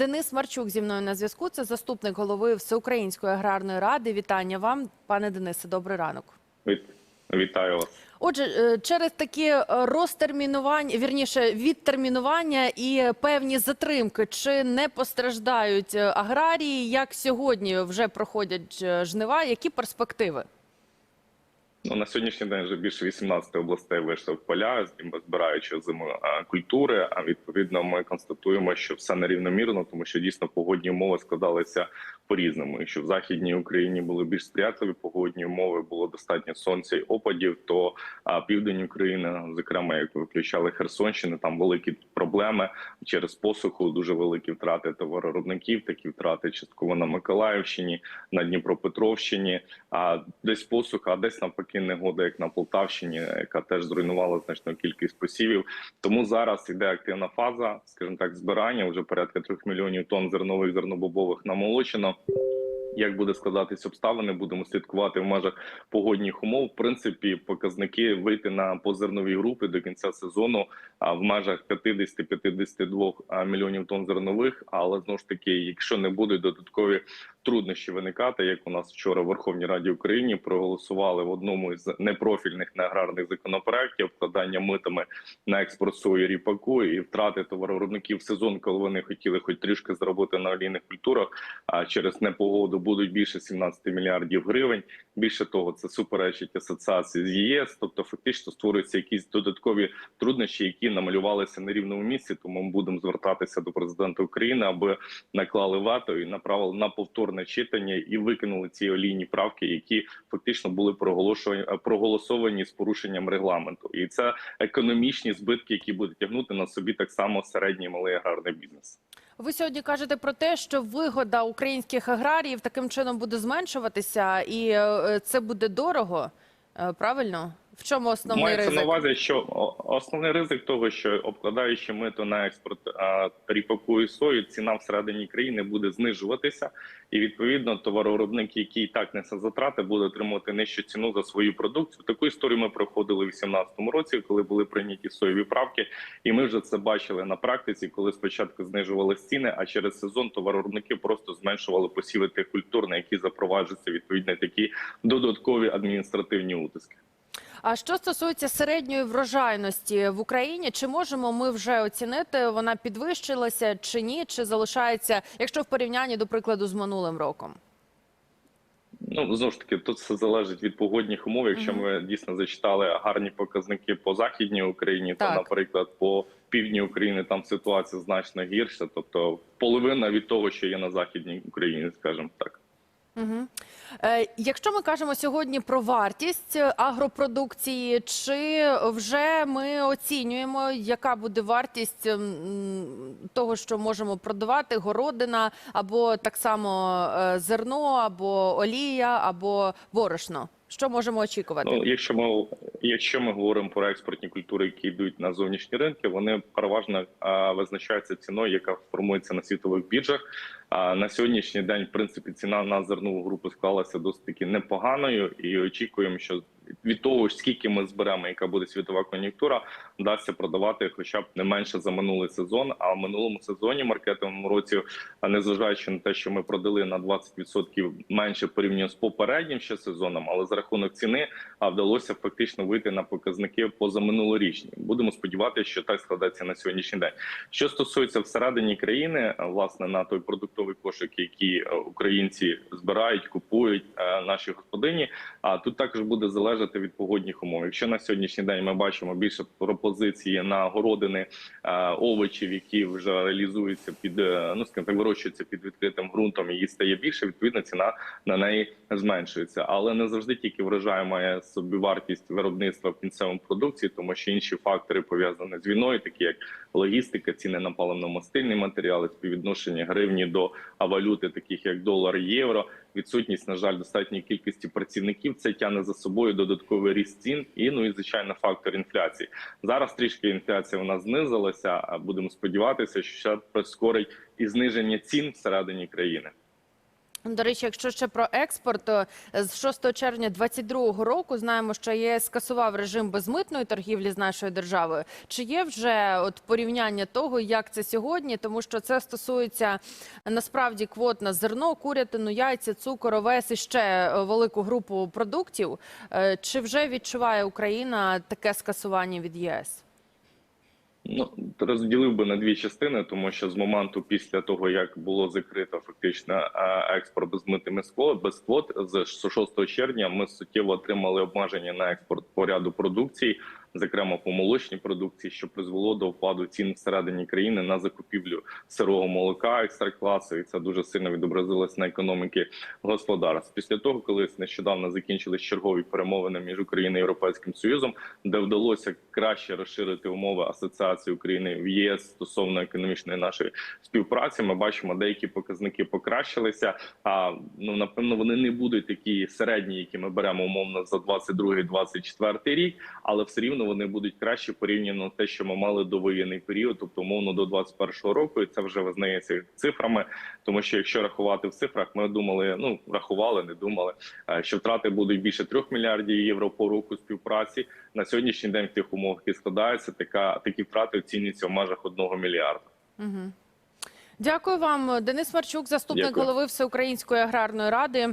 Денис Марчук зі мною на зв'язку. Це заступник голови Всеукраїнської аграрної ради. Вітання вам, пане Денисе. Добрий ранок. Вітаю вас. Отже, е, через такі е, розтермінування, вірніше, відтермінування і певні затримки, чи не постраждають е, аграрії? Як сьогодні вже проходять жнива? Які перспективи? Ну, на сьогоднішній день вже більше 18 областей вийшли в поля, збираючи зиму культури. А відповідно, ми констатуємо, що все нерівномірно, тому що дійсно погодні умови складалися по-різному. Якщо в західній Україні були більш сприятливі погодні умови, було достатньо сонця й опадів, то а, південь України, зокрема, як ви включали Херсонщини, там великі проблеми через посуху, дуже великі втрати товароробників, такі втрати частково на Миколаївщині, на Дніпропетровщині. А десь посуха, а десь навпаки негода, як на Полтавщині, яка теж зруйнувала значну кількість посівів. Тому зараз йде активна фаза, скажімо так, збирання. Вже порядка трьох мільйонів тонн зернових зернобобових намолочено. Як буде складатись обставини, будемо слідкувати в межах погодних умов. В принципі, показники вийти на позернові групи до кінця сезону в межах 50-52 мільйонів тонн зернових. Але знову ж таки, якщо не будуть додаткові труднощі виникати, як у нас вчора в Верховній Раді України проголосували в одному із непрофільних неаграрних законопроєктів вкладання митами на експорт сої ріпаку і втрати товаровиробників сезон, коли вони хотіли хоч трішки заробити на олійних культурах. А через непогоду будуть більше 17 мільярдів гривень. Більше того, це суперечить асоціації з ЄС. Тобто, фактично створюються якісь додаткові труднощі, які намалювалися на рівному місці. Тому ми будемо звертатися до президента України, аби наклали вето і направили на повторне читання і викинули ці олійні правки, які фактично були проголошені проголосовані з порушенням регламенту. І це економічні збитки, які будуть тягнути на собі так само середній малий аграрний бізнес. Ви сьогодні кажете про те, що вигода українських аграріїв таким чином буде зменшуватися, і е, це буде дорого. Е, Правильно? В чому основний Мається ризик? на увазі, що основний ризик того, що обкладаючи мито на експорт ріпаку і сою, ціна всередині країни буде знижуватися, і відповідно товаровиробник, який і так несе затрати, буде отримувати нижчу ціну за свою продукцію. Таку історію ми проходили в 2018 році, коли були прийняті соєві правки, і ми вже це бачили на практиці, коли спочатку знижували ціни, а через сезон товаровиробники просто зменшували посіви тих культур, на які запроваджуються відповідно такі додаткові адміністративні утиски. А що стосується середньої врожайності в Україні, чи можемо ми вже оцінити, вона підвищилася чи ні, чи залишається, якщо в порівнянні, до прикладу, з минулим роком? Ну знову ж таки, тут все залежить від погодних умов. Якщо ми дійсно зачитали гарні показники по західній Україні, то, наприклад, по півдні України там ситуація значно гірша, тобто половина від того, що є на західній Україні, скажімо так. Угу. Е, якщо ми кажемо сьогодні про вартість агропродукції, чи вже ми оцінюємо, яка буде вартість м, того, що можемо продавати, городина, або так само е, зерно, або олія, або борошно? Що можемо очікувати? Ну, якщо ми якщо ми говоримо про експортні культури, які йдуть на зовнішні ринки, вони переважно а, визначаються ціною, яка формується на світових біржах. А на сьогоднішній день, в принципі, ціна на зернову групу склалася досить таки непоганою, і очікуємо, що від того, скільки ми зберемо, яка буде світова кон'юнктура, вдасться продавати, хоча б не менше за минулий сезон. А в минулому сезоні маркетинговому році, незважаючи на те, що ми продали на 20% менше порівняно з попереднім ще сезоном, але за рахунок ціни вдалося фактично вийти на показники позаминулорічні. Будемо сподіватися, що так складеться на сьогоднішній день. Що стосується всередині країни, власне на той продуктовий кошик, який е, українці збирають, купують е, наші господині. А тут також буде залежати від погодних умов. Якщо на сьогоднішній день ми бачимо більше пропозиції на городини е, овочів, які вже реалізуються під е, ну скажімо вирощуються під відкритим ґрунтом, її стає більше. Відповідно, ціна на неї зменшується, але не завжди тільки врожай має собі вартість виробництва в кінцевому продукції, тому що інші фактори пов'язані з війною, такі як логістика, ціни на паливно-мастильні матеріали, співвідношення гривні до валюти, таких як долар, євро. Відсутність, на жаль, достатньої кількості працівників це тягне за собою додатковий ріст цін і ну і звичайно фактор інфляції. Зараз трішки інфляція у нас знизилася. Будемо сподіватися, що це прискорить і зниження цін всередині країни. До речі, якщо ще про експорт, то з 6 червня 2022 року знаємо, що ЄС скасував режим безмитної торгівлі з нашою державою. Чи є вже от порівняння того, як це сьогодні? Тому що це стосується насправді квот на зерно, курятину, яйця, цукор, овес і ще е, велику групу продуктів. Е, Чи вже відчуває Україна таке скасування від єС? Ну розділив би на дві частини, тому що з моменту після того як було закрито фактично експорт експорт безмитими скло без квот, з 6 червня ми суттєво отримали обмеження на експорт по ряду продукцій, зокрема по молочній продукції, що призвело до впаду цін всередині країни на закупівлю сирого молока екстракlasу, і це дуже сильно відобразилось на економіки господарств. Після того, коли нещодавно закінчились чергові перемовини між Україною і Європейським Союзом, де вдалося краще розширити умови асоціації України в ЄС стосовно економічної нашої співпраці, ми бачимо, деякі показники покращилися. А ну напевно вони не будуть такі середні, які ми беремо умовно за 22-24 рік, але все рівно вони будуть краще порівняно те, що ми мали до воєнний період, тобто умовно до 21 року, і це вже визнається цифрами. Тому що якщо рахувати в цифрах, ми думали, ну рахували, не думали, е, що втрати будуть більше 3 мільярдів євро по року співпраці. На сьогоднішній день в тих умовах, які складаються, така такі втрати оцінюються в межах 1 мільярда. Угу. Дякую вам, Денис Марчук, заступник Дякую. голови Всеукраїнської аграрної ради.